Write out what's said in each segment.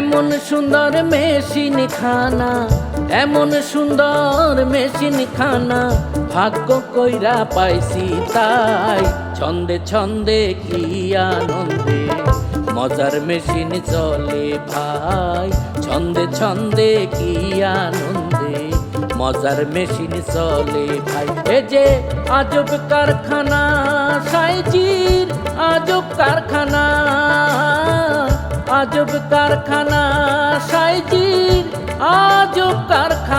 এমন সুন্দর মেশিন খানা এমন সুন্দর মেশিন খানা ভাগ্য কইরা পাইছি তাই, ছন্দে ছন্দে কি আনন্দে। মজার মেশিন চলে ভাই, ছন্দে ছন্দে কি আনন্দে। মজার মেশিন চলে ভাই, এ যে আজব কারখানা, সাইজির আজব কারখানা। আজব কারখানা সাইজির আজব কারখানা।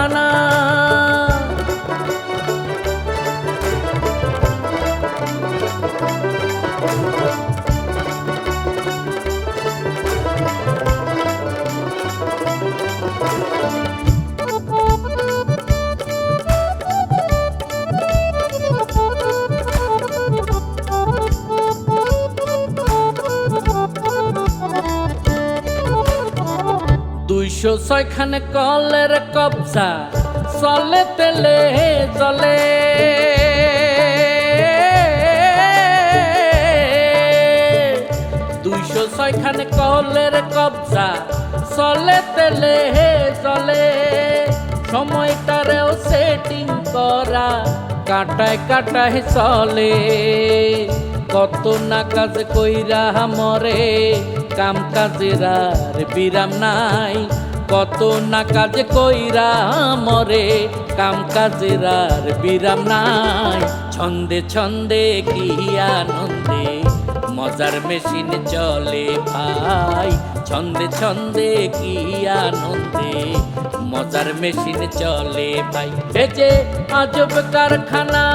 দুইশো ছয়খানে কলের কবজা, চলে তেলে চলে দুইশো ছয়খানে কলের কবজা, চলে তেলে চলে সময়টারেও সেটিং করা, কাটায় কাটায় চলে। কত না কাজ কইরা মরে, কাম কাজের আর বিরাম নাই। কত না কাজ কইরা মরে, কাম কাজের আর বিরাম নাই। ছন্দে ছন্দে কি আনন্দে মজার মেশিন চলে ভাই। ছন্দে ছন্দে কি আনন্দে মজার মেশিন চলে ভাই। যে আজব কারখানা,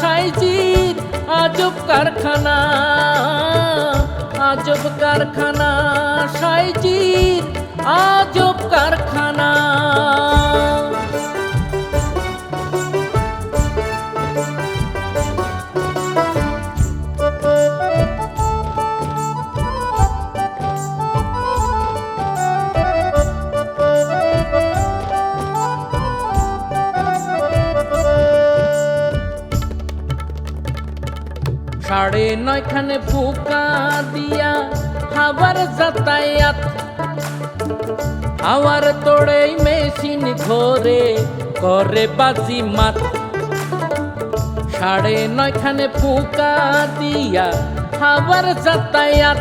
সাইজির আজব কারখানা আজব কারখানা, সাইজির আজব কারখানা। সাড়ে নয়খানে ফুকা দিয়া হাওয়ার যাতায়াত হাওয়ার তোড়ে মেশিন ঘোরে করে বাজি মাত। সাড়ে নয়খানে ফুকা দিয়া হাওয়ার যাতায়াত।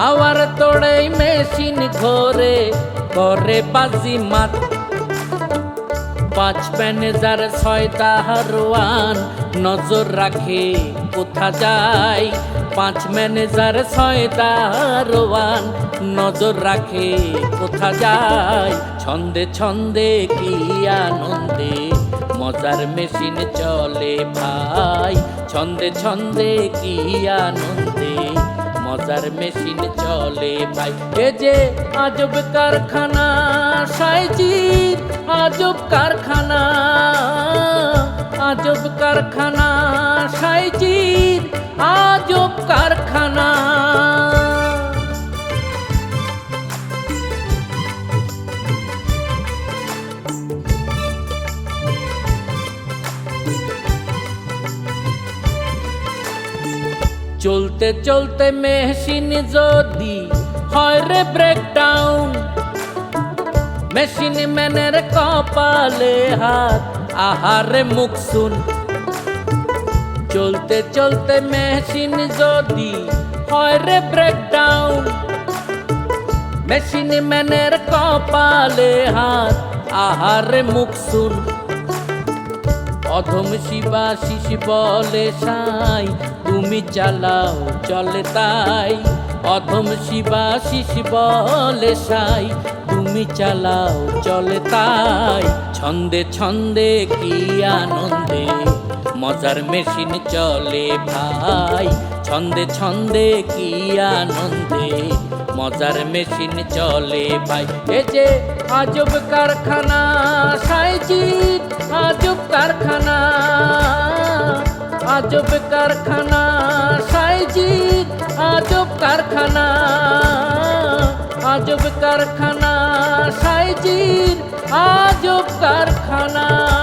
হাওয়ার তোড়ে মেশিন ঘোরে করে বাজি মাত। পাঁচ ম্যানেজার ছয়টা হারওয়ান নজর রাখে কোথা যায় পাঁচ ম্যানেজার ছয়টা হারওয়ান নজর রাখে কোথা যায়, ছন্দে ছন্দে কি আনন্দে। মজার মেশিন চলে ভাই, ছন্দে ছন্দে কি আনন্দে। মজার মেশিন চলে ভাই। এ যে আজব কারখানা, সাইজির আজব কারখানা আজব কারখানা, সাইজির চলতে চলতে মেশিন যদি হয় রে ব্রেকডাউন মেশিন ম্যানের কপালে হাত, আহারে মুখ শুন। চলতে চলতে মেশিন যদি হয় রে ব্রেকডাউন মেশিন ম্যানের কপালে হাত, আহারে মুখ শুন। অধম শিবা শিশি বলে সাই, তুমি চালাও, চলে তাই। অধম শিবা শিশি বলে সাই, তুমি চালাও, চলে তাই। ছন্দে ছন্দে কি আনন্দে, মজার মেশিন চলে ভাই। ছন্দে ছন্দে কি আনন্দে? মজার মেশিন চলে ভাই। এ যে আজব কারখানা সাইজিৎ আজব কারখানা। আজব কারখানা সাইজিৎ আজব কারখানা। আজব কারখানা সাইজিৎ আজব কারখানা।